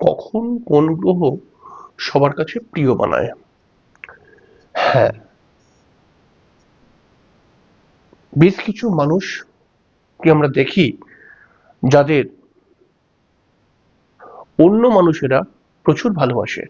কখন কোন গ্রহ সবার কাছে প্রিয় বানায়? হ্যাঁ। বেশ কিছু মানুষ কি আমরা দেখি যাদের অন্য মানুষেরা প্রচুর ভালোবাসে।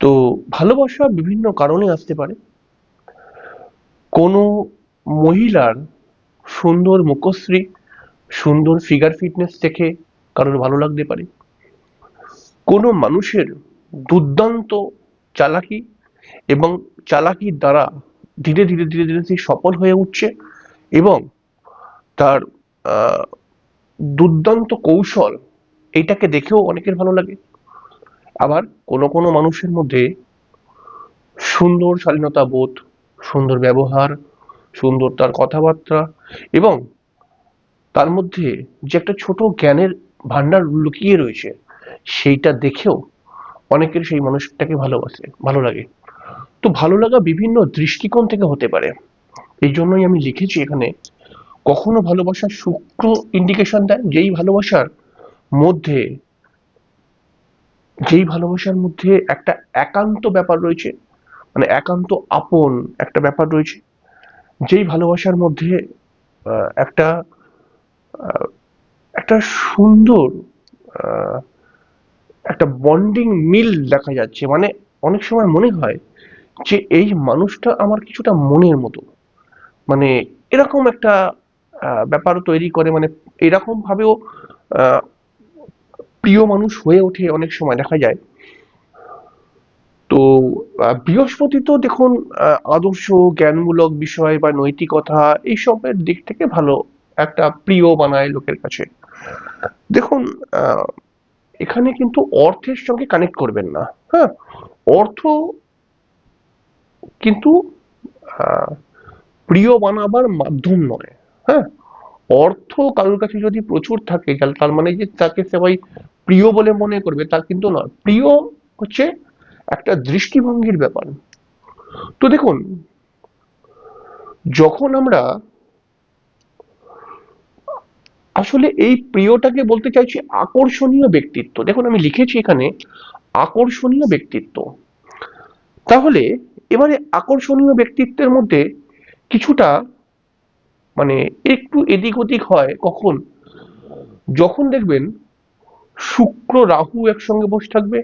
তো ভালোবাসা বিভিন্ন কারণে আসতে পারে। কোনো মহিলার সুন্দর মুখশ্রী সুন্দর ফিগার ফিটনেস দেখে কারোর ভালো লাগতে পারে। কোনো মানুষের দুর্দান্ত চালাকি এবং চালাকির দ্বারা ধীরে ধীরে ধীরে ধীরে সে সফল হয়ে উঠছে এবং তার দুর্দান্ত কৌশল এইটাকে দেখেও অনেকের ভালো লাগে। আবার কোনো কোনো মানুষের মধ্যে সুন্দর শালীনতা বোধ, সুন্দর ব্যবহার, সুন্দর তার কথাবার্তা এবং তার মধ্যে যে একটা ছোট জ্ঞানের ভান্ডার লুকিয়ে রয়েছে সেইটা দেখেও অনেকের সেই মানুষটাকে ভালোবাসে ভালো লাগে। তো ভালো লাগা বিভিন্ন দৃষ্টিকোণ থেকে হতে পারে। এই জন্যই আমি লিখেছি এখানে কখনো ভালোবাসার শুক্র ইন্ডিকেশন দেয় যেই ভালোবাসার মধ্যে যেই ভালোবাসার মধ্যে একটা একান্ত ব্যাপার রয়েছে মানে একান্ত আপন একটা ব্যাপার রয়েছে যেই ভালোবাসার মধ্যে একটা একটা সুন্দর আহ, একটা বন্ডিং মিল দেখা যাচ্ছে। মানে অনেক সময় মনে হয় যে এই মানুষটা আমার কিছুটা মনের মতো। মানে এরকম একটা আহ, ব্যাপার তৈরি করে। মানে এরকম ভাবেও প্রিয় মানুষ হয়ে ওঠে অনেক সময় দেখা যায়। তো বৃহস্পতি তো দেখুন আদর্শ জ্ঞানমূলক বিষয় বা নৈতিকতা এইসবের দিক থেকে ভালো একটা প্রিয় বানায় লোকের কাছে। দেখুন এখানে কিন্তু অর্থের সঙ্গে কানেক্ট করবেন না। হ্যাঁ? অর্থ কিন্তু প্রিয় বানাবার মাধ্যম নয়। হ্যাঁ? অর্থ কারোর কাছে যদি প্রচুর থাকে তার মানে যে তাকে সবাই প্রিয় বলে মনে করবে তার কিন্তু নয়। প্রিয় হচ্ছে একটা দৃষ্টিভঙ্গির ব্যাপার। তো দেখুন, যখন আমরা আসলে এই প্রিয়টাকে বলতে চাইছি আকর্ষণীয় ব্যক্তিত্ব। দেখুন, আমি লিখেছি এখানে আকর্ষণীয় ব্যক্তিত্ব। তাহলে এবারে আকর্ষণীয় ব্যক্তিত্বের মধ্যে কিছুটা মানে একটু এদিক ওদিক হয় কখন? যখন দেখবেন শুক্র রাহু একসঙ্গে বসে থাকবে,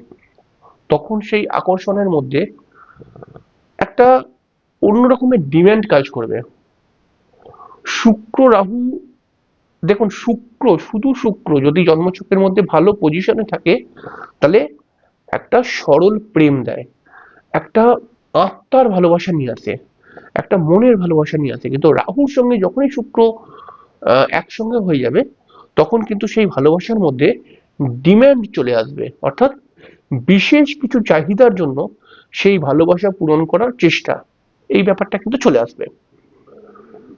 তখন সেই আকর্ষণের মধ্যে একটা অন্য রকমের ডিমান্ড কাজ করবে। শুক্র রাহু দেখুন, শুক্র, শুধু শুক্র, যদি জন্মচক্রের মধ্যে ভালো পজিশনে থাকে, তাহলে একটা সরল প্রেম দেয়, একটা আত্মার ভালোবাসা নিয়ে আসে, একটা মনের ভালোবাসা নিয়ে আসে। কিন্তু রাহুর সঙ্গে যখনই শুক্র একসঙ্গে হয়ে যাবে, তখন কিন্তু সেই ভালোবাসার মধ্যে ডিম্যান্ড চলে আসবে। অর্থাৎ বিশেষ কিছু চাহিদার জন্য সেই ভালোবাসা পূরণ করার চেষ্টা, এই ব্যাপারটা কিন্তু চলে আসবে।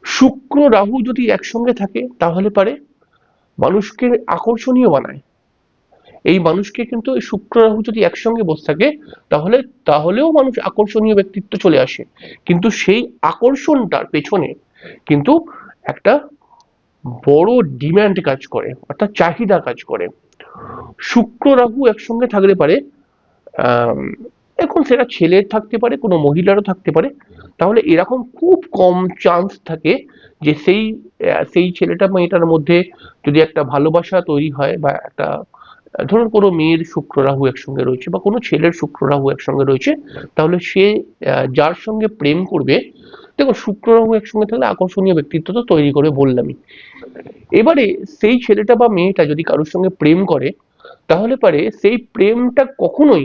শুক্র রাহু যদি একসঙ্গে থাকে তাহলে পারে মানুষকে আকর্ষণীয় বানায়। এই মানুষকে কিন্তু শুক্র রাহু যদি একসঙ্গে বসে থাকে তাহলে তাহলেও মানুষ আকর্ষণীয় ব্যক্তিত্ব চলে আসে। কিন্তু সেই আকর্ষণটার পেছনে কিন্তু একটা বড় ডিম্যান্ড কাজ করে অর্থাৎ চাহিদা কাজ করে। শুক্র রাহু একসঙ্গে থাকলে পারে আম, এখন সেটা ছেলের থাকতে পারে, কোনো মহিলারও থাকতে পারে, তাহলে এরকম খুব কম চান্স থাকে যে সেই সেই ছেলেটা মেয়েটার মধ্যে যদি একটা ভালোবাসা তৈরি হয় বা একটা, ধরুন কোনো মেয়ের শুক্র রাহু একসঙ্গে রয়েছে বা কোনো ছেলের শুক্র রাহু একসঙ্গে রয়েছে, তাহলে সে যার সঙ্গে প্রেম করবে দেখো শুক্র রাহু একসঙ্গে থাকলে আকর্ষণীয় ব্যক্তিত্ব তো তৈরি করে বললামই। এবারে সেই ছেলেটা বা মেয়েটা যদি কারোর সঙ্গে প্রেম করে, তাহলে পারে সেই প্রেমটা কখনোই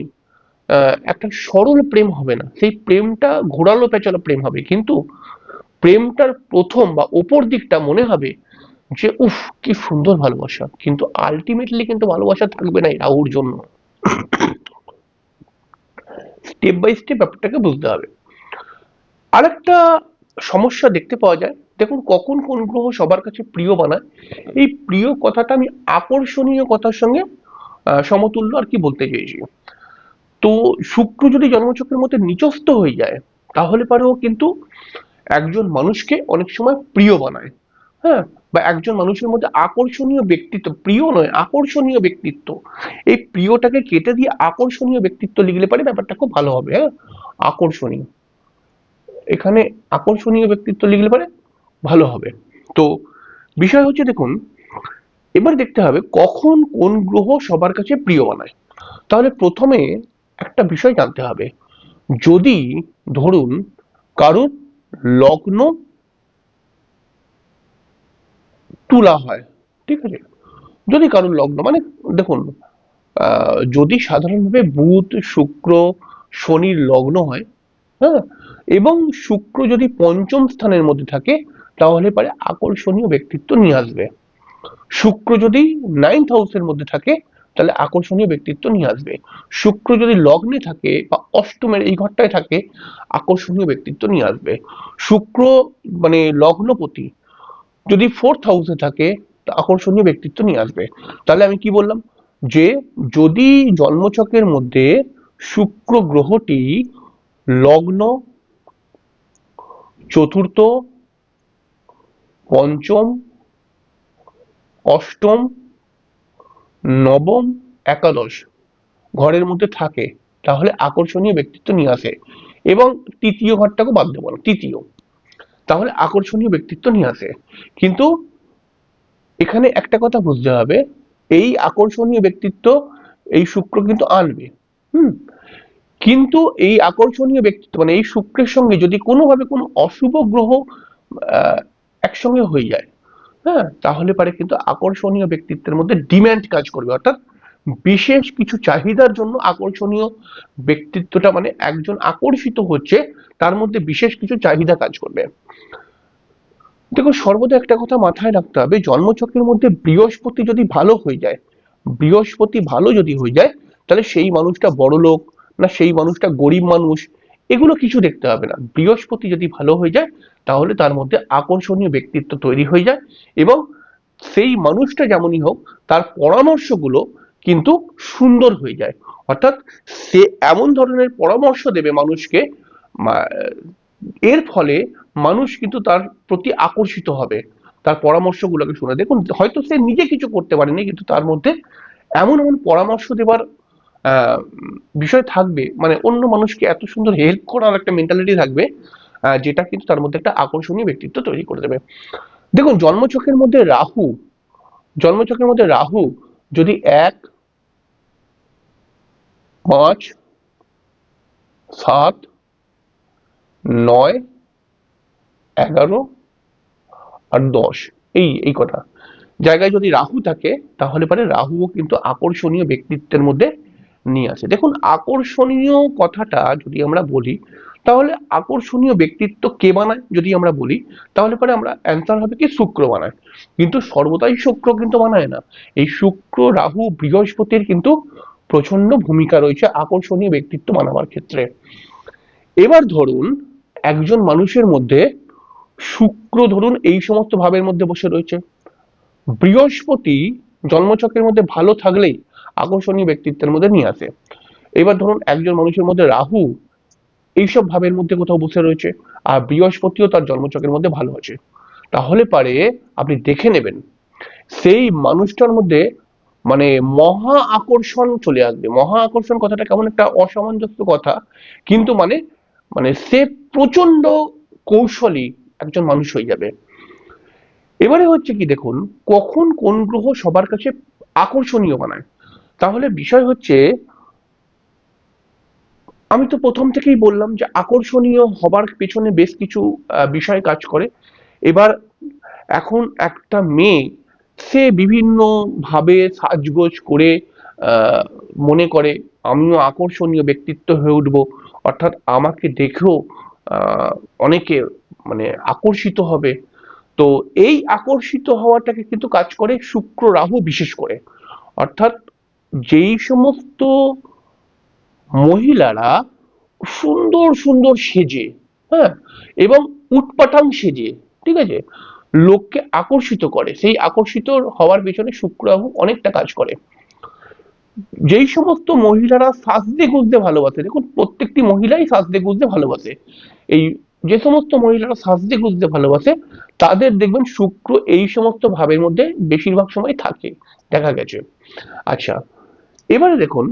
একটা সরল প্রেম হবে না। সেই প্রেমটা ঘোরালো পেঁচালো প্রেম হবে। কিন্তু প্রেমটার প্রথম বা ওপর দিকটা মনে হবে যে, উফ, কি সুন্দর ভালোবাসা। কিন্তু আলটিমেটলি কিন্তু ভালোবাসা থাকবে না রাহুর জন্য। স্টেপ বাই স্টেপ ব্যাপারটাকে বুঝতে হবে। আরেকটা সমস্যা দেখতে পাওয়া যায়। দেখুন, কখন কোন গ্রহ সবার কাছে প্রিয় বানায়। এই প্রিয় কথাটা আমি আকর্ষণীয় কথার সঙ্গে সমতুল্য আর কি বলতে চাইছি তো শুক্র যদি জন্মচক্রের মধ্যে নিচস্থ হয়ে যায়, তাহলে পারেও কিন্তু একজন মানুষকে অনেক সময় প্রিয় বানায়। হ্যাঁ? বা একজন মানুষের মধ্যে আকর্ষণীয় ব্যক্তিত্ব, প্রিয় নয়, আকর্ষণীয় ব্যক্তিত্ব। এই প্রিয়টাকে কেটে দিয়ে আকর্ষণীয় ব্যক্তিত্ব লিখলে পারে, ব্যাপারটা খুব ভালো হবে হ্যাঁ? আকর্ষণীয়। এখানে আকর্ষণীয় ব্যক্তিত্ব লিখলে পারে, ভালো হবে। তো বিষয় হচ্ছে দেখুন, এবার দেখতে হবে কখন কোন গ্রহ সবার কাছে প্রিয় বানায়। তাহলে প্রথমে একটা বিষয় জানতে হবে। যদি ধরুন কারুর লগ্ন তুলা হয়, ঠিক আছে? যদি কারুর লগ্ন মানে দেখুন যদি সাধারণভাবে বুধ, শুক্র, শনির লগ্ন হয় হ্যাঁ এবং শুক্র যদি পঞ্চম স্থানের মধ্যে থাকে, তাহলে পারে আকর্ষণীয় ব্যক্তিত্ব নিয়ে আসবে। শুক্র যদি নাইন্থ হাউসের মধ্যে থাকে তাহলে আকর্ষণীয় ব্যক্তিত্ব নিয়ে আসবে। শুক্র যদি লগ্নে থাকে বা অষ্টমের এই ঘরটায় থাকে, আকর্ষণীয় ব্যক্তিত্ব নিয়ে আসবে। শুক্র মানে লগ্নপতি, যদি ফোর্থ হাউসে থাকে আকর্ষণীয় ব্যক্তিত্ব নিয়ে আসবে। তাহলে আমি কি বললাম? যে যদি জন্মচকের মধ্যে শুক্র গ্রহটি লগ্ন, চতুর্থ, পঞ্চম, অষ্টম নবম একাদশ ঘরের মধ্যে থাকে, তাহলে আকর্ষণীয় ব্যক্তিত্ব নিয়ে আসে। এবং তৃতীয় ঘরটাকে বাদ দেবো তৃতীয়। তাহলে আকর্ষণীয় ব্যক্তিত্ব নিয়ে আসে। কিন্তু এখানে একটা কথা বুঝতে হবে, এই আকর্ষণীয় ব্যক্তিত্ব এই শুক্র কিন্তু আনবে, হুম? কিন্তু এই আকর্ষণীয় ব্যক্তিত্ব মানে এই শুক্রের সঙ্গে যদি কোনোভাবে কোনো অশুভ গ্রহ একসঙ্গে হয়ে যায় হ্যাঁ তাহলে পারে কিন্তু আকর্ষণীয় ব্যক্তিত্বের মধ্যে ডিম্যান্ড কাজ করবে। অর্থাৎ বিশেষ কিছু চাহিদার জন্য আকর্ষণীয় ব্যক্তিত্বটা মানে একজন আকর্ষিত হচ্ছে, তার মধ্যে বিশেষ কিছু চাহিদা কাজ করবে। দেখো সর্বদা একটা কথা মাথায় রাখতে হবে, জন্মচক্রের মধ্যে বৃহস্পতি যদি ভালো হয়ে যায়, বৃহস্পতি ভালো যদি হয়ে যায়, তাহলে সেই মানুষটা বড় লোক না, সেই মানুষটা গরিব মানুষ এগুলো কিছু দেখতে হবে না। বৃহস্পতি যদি ভালো হয়ে যায়, তাহলে তার মধ্যে আকর্ষণীয় ব্যক্তিত্ব তৈরি হয়ে যায় এবং সেই মানুষটা যেমনই হোক, তার পরামর্শগুলো কিন্তু সুন্দর হয়ে যায়। অর্থাৎ সে এমন ধরনের পরামর্শ দেবে মানুষকে এর ফলে মানুষ কিন্তু তার প্রতি আকর্ষিত হবে। তার পরামর্শগুলোকে শুনে। দেখুন, হয়তো সে নিজে কিছু করতে পারেনি, কিন্তু তার মধ্যে এমন এমন পরামর্শ দেবার বিষয় থাকবে মানে অন্য মানুষকে এত সুন্দর হেল্প করার একটা মেন্টালিটি থাকবে যেটা কিন্তু তার মধ্যে একটা আকর্ষণীয় ব্যক্তিত্ব তৈরি করে দেবে। দেখুন জন্মচক্রের মধ্যে রাহু জন্মচক্রের মধ্যে রাহু যদি এক, পাঁচ, সাত, নয়, এগারো আর দশ, এই এই কটা। জায়গায় যদি রাহু থাকে, তাহলে পারে রাহুও কিন্তু আকর্ষণীয় ব্যক্তিত্বের মধ্যে নিয়ে আসে দেখুন, আকর্ষণীয় কথাটা যদি আমরা বলি, তাহলে আকর্ষণীয় ব্যক্তিত্ব কে বানায় যদি আমরা বলি, তাহলে পরে আমরা অ্যান্সার হবে কি শুক্র বানায়। কিন্তু সর্বদাই শুক্র কিন্তু বানায় না। এই শুক্র, রাহু, বৃহস্পতির কিন্তু প্রচণ্ড ভূমিকা রয়েছে আকর্ষণীয় ব্যক্তিত্ব বানাবার ক্ষেত্রে। এবার ধরুন, একজন মানুষের মধ্যে শুক্র ধরুন এই সমস্ত ভাবের মধ্যে বসে রয়েছে। বৃহস্পতি জন্মচক্রের মধ্যে ভালো থাকলেই আকর্ষণীয় ব্যক্তিত্বের মধ্যে নিয়ে আসে। এবার ধরুন একজন মানুষের মধ্যে রাহু এইসব ভাবের মধ্যে কোথাও বসে রয়েছে আর বৃহস্পতিও তার জন্মচক্রের মধ্যে ভালো আছে। তাহলে পারে আপনি দেখে নেবেন, সেই মানুষটার মধ্যে মানে মহা আকর্ষণ চলে আসবে। মহা আকর্ষণ কথাটা কেমন একটা অসামঞ্জস্য কথা, কিন্তু মানে মানে সে প্রচণ্ড কৌশলী একজন মানুষ হয়ে যাবে। এবারে হচ্ছে কি দেখুন, কখন কোন গ্রহ সবার কাছে আকর্ষণীয় বানায়? তাহলে বিষয় হচ্ছে, আমি তো প্রথম থেকেই বললাম যে আকর্ষণীয় হবার পেছনে বেশ কিছু বিষয় কাজ করে। এবার এখন একটা মেয়ে, সে বিভিন্ন ভাবে সাজগোজ করে মনে করে, আমিও আকর্ষণীয় ব্যক্তিত্ব হয়ে উঠবো। অর্থাৎ আমাকে দেখেও অনেকে মানে আকর্ষিত হবে। তো এই আকর্ষিত হওয়াটাকে কিন্তু কাজ করে শুক্র রাহু বিশেষ করে। অর্থাৎ যেই সমস্ত মহিলারা সুন্দর সুন্দর সেজে হ্যাঁ এবং উটপাটাং সেজে, ঠিক আছে, লোককে আকর্ষিত করে। সেই আকর্ষিত হওয়ার পেছনে শুক্র অনেকটা কাজ করে। যেই সমস্ত মহিলারা সাজতে গুজতে ভালোবাসে, দেখুন, প্রত্যেকটি মহিলাই সাজতে গুজতে ভালোবাসে। এই যে সমস্ত মহিলারা সাজতে গুজতে ভালোবাসে, তাদের দেখবেন শুক্র এই সমস্ত ভাবের মধ্যে বেশিরভাগ সময় থাকে, দেখা গেছে। আচ্ছা এবারে দেখুন,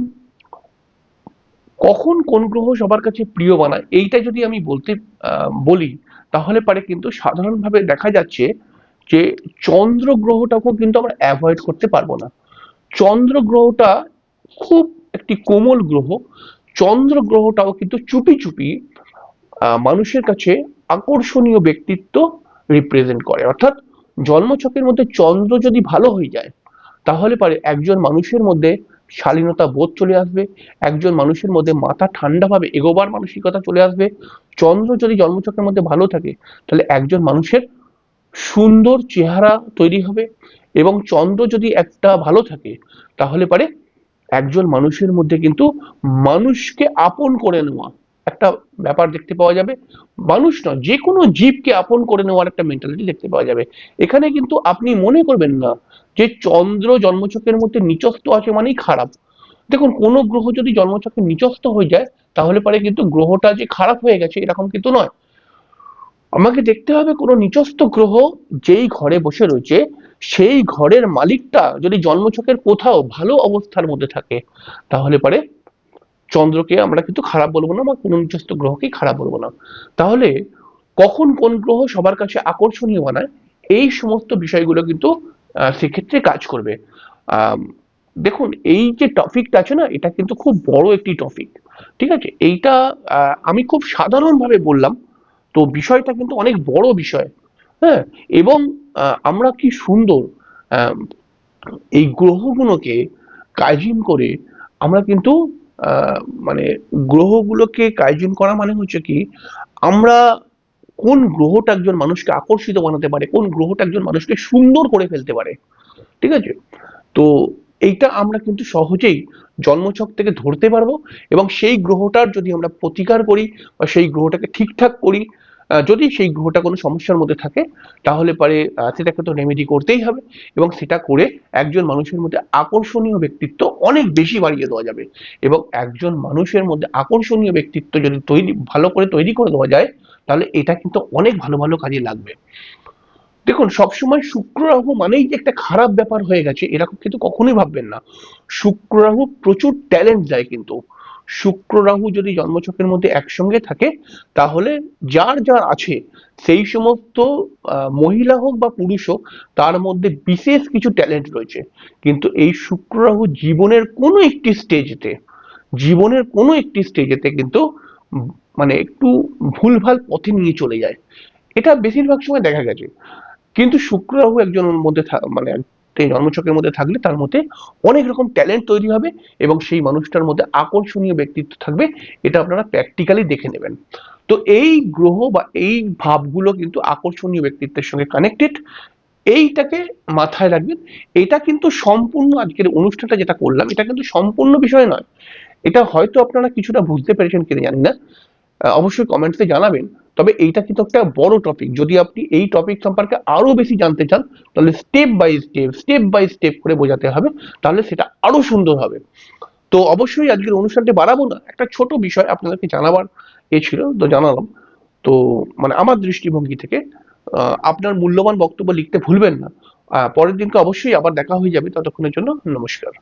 কখন কোন গ্রহ সবার কাছে প্রিয় বানায় এইটা যদি আমি বলতে বলি, তাহলে পারে কিন্তু সাধারণভাবে দেখা যাচ্ছে যে চন্দ্র গ্রহটাকেও কিন্তু আমরা অ্যাভয়েড করতে পারব না। চন্দ্র গ্রহটা খুব একটি কোমল গ্রহ, চন্দ্র গ্রহটাও কিন্তু চুপি চুপি মানুষের কাছে আকর্ষণীয় ব্যক্তিত্ব রিপ্রেজেন্ট করে। অর্থাৎ জন্মছকের মধ্যে চন্দ্র যদি ভালো হয়ে যায়, তাহলে পারে একজন মানুষের মধ্যে শালীনতা বোধ চলে আসবে, একজন মানুষের মধ্যে মাথা ঠান্ডাভাবে এগোবার মানসিকতা চলে আসবে, চন্দ্র যদি জন্মচক্রের মধ্যে ভালো থাকে, তাহলে একজন মানুষের সুন্দর চেহারা তৈরি হবে এবং চন্দ্র যদি একটা ভালো থাকে, তাহলে পারে একজন মানুষের মধ্যে কিন্তু মানুষকে আপন করে নেওয়া। একটা ব্যাপার দেখতে পাওয়া যাবে। মানুষ নয় যে কোনো জীবকে আপন করে নেওয়ার একটা মেন্টালিটি দেখতে পাওয়া যাবে। এখানে কিন্তু আপনি মনে করবেন না যে চন্দ্র জন্মচকের মধ্যে নিচস্থ আছে মানেই খারাপ। দেখুন, কোনো গ্রহ যদি জন্মচকে নিচস্থ হয়ে যায়, তাহলে পরে কিন্তু গ্রহটা যে খারাপ হয়ে গেছে এরকম কিন্তু নয়। আমাকে দেখতে হবে কোনো নিচস্থ গ্রহ যেই ঘরে বসে রয়েছে, সেই ঘরের মালিকটা যদি জন্মছকের কোথাও ভালো অবস্থার মধ্যে থাকে, তাহলে পরে চন্দ্রকে আমরা কিন্তু খারাপ বলব না বা কোনো নিচস্থ গ্রহকে খারাপ বলব না। তাহলে কখন কোন গ্রহ সবার কাছে আকর্ষণীয় বানায় এই সমস্ত বিষয়গুলো কিন্তু সেক্ষেত্রে কাজ করবে। দেখুন, এই যে টপিকটা আছে না, এটা কিন্তু খুব বড় একটি টপিক। ঠিক আছে? এইটা আমি খুব সাধারণভাবে বললাম। তো বিষয়টা কিন্তু অনেক বড় বিষয়। হ্যাঁ? এবং আমরা কি সুন্দর এই গ্রহগুলোকে কাইজিন করে আমরা কিন্তু মানে গ্রহগুলোকে কায়জন করা মানে হচ্ছে কি, আমরা কোন গ্রহটা একজন মানুষকে আকর্ষিত বানাতে পারে, কোন গ্রহটা একজন মানুষকে সুন্দর করে ফেলতে পারে, ঠিক আছে? তো এইটা আমরা কিন্তু সহজেই জন্মছক থেকে ধরতে পারব এবং সেই গ্রহটার যদি আমরা প্রতিকার করি বা সেই গ্রহটাকে ঠিকঠাক করি যদি সেই গ্রহটা কোনো সমস্যার মধ্যে থাকে, তাহলে পরে সেটাকে তো রেমেডি করতেই হবে এবং সেটা করে একজন মানুষের মধ্যে আকর্ষণীয় ব্যক্তিত্ব অনেক বেশি বাড়িয়ে দেওয়া যাবে। এবং একজন মানুষের মধ্যে আকর্ষণীয় ব্যক্তিত্ব যদি তৈরি, ভালো করে তৈরি করে দেওয়া যায়, তাহলে এটা কিন্তু অনেক ভালো ভালো কাজে লাগবে। দেখুন, সবসময় শুক্র রাহু মানেই যে একটা খারাপ ব্যাপার হয়ে গেছে, এরকম কিন্তু কখনোই ভাববেন না। শুক্র রাহু প্রচুর ট্যালেন্ট দেয় কিন্তু। শুক্র রাহু যদি জন্মছকের মধ্যে একসঙ্গে থাকে, তাহলে যার যার আছে, সেই সমস্ত মহিলা হোক বা পুরুষ হোক, তার মধ্যে বিশেষ কিছু ট্যালেন্ট রয়েছে। কিন্তু এই শুক্র রাহু জীবনের কোনো একটি স্টেজেতে জীবনের কোনো একটি স্টেজেতে কিন্তু মানে একটু ভুলভাল পথে নিয়ে চলে যায়। এটা বেশিরভাগ সময় দেখা গেছে। কিন্তু শুক্র রাহু একজনের মধ্যে মানে এই জন্মছকের মধ্যে থাকলে তার মধ্যে অনেক রকম ট্যালেন্ট তৈরি হবে এবং সেই মানুষটার মধ্যে আকর্ষণীয় ব্যক্তিত্ব থাকবে, এটা আপনারা প্র্যাকটিক্যালি দেখে নেবেন। তো এই গ্রহ বা এই ভাবগুলো কিন্তু আকর্ষণীয় ব্যক্তিত্বের সঙ্গে কানেক্টেড এইটাকে মাথায় রাখবেন, এটা কিন্তু সম্পূর্ণ আজকের অনুষ্ঠানটা যেটা করলাম, এটা কিন্তু সম্পূর্ণ বিষয় নয়। এটা হয়তো আপনারা কিছুটা বুঝতে পেরেছেন কিনা জানি না। অবশ্যই কমেন্টসে জানাবেন। তবে এইটা কিন্তু একটা বড় টপিক যদি আপনি এই টপিক সম্পর্কে আরও বেশি জানতে চান, তাহলে step by step step by step করে বোঝাতে হবে, তাহলে সেটা আরও সুন্দর হবে। তো অবশ্যই আজকের অনুষ্ঠানটি বাড়াবো না। একটা ছোট বিষয় আপনাদেরকে জানাবার এ ছিল, তো জানালাম। তো মানে আমার দৃষ্টিভঙ্গি থেকে আপনার মূল্যবান বক্তব্য লিখতে ভুলবেন না। পরের দিনকে অবশ্যই আবার দেখা হয়ে যাবে ততক্ষণের জন্য নমস্কার।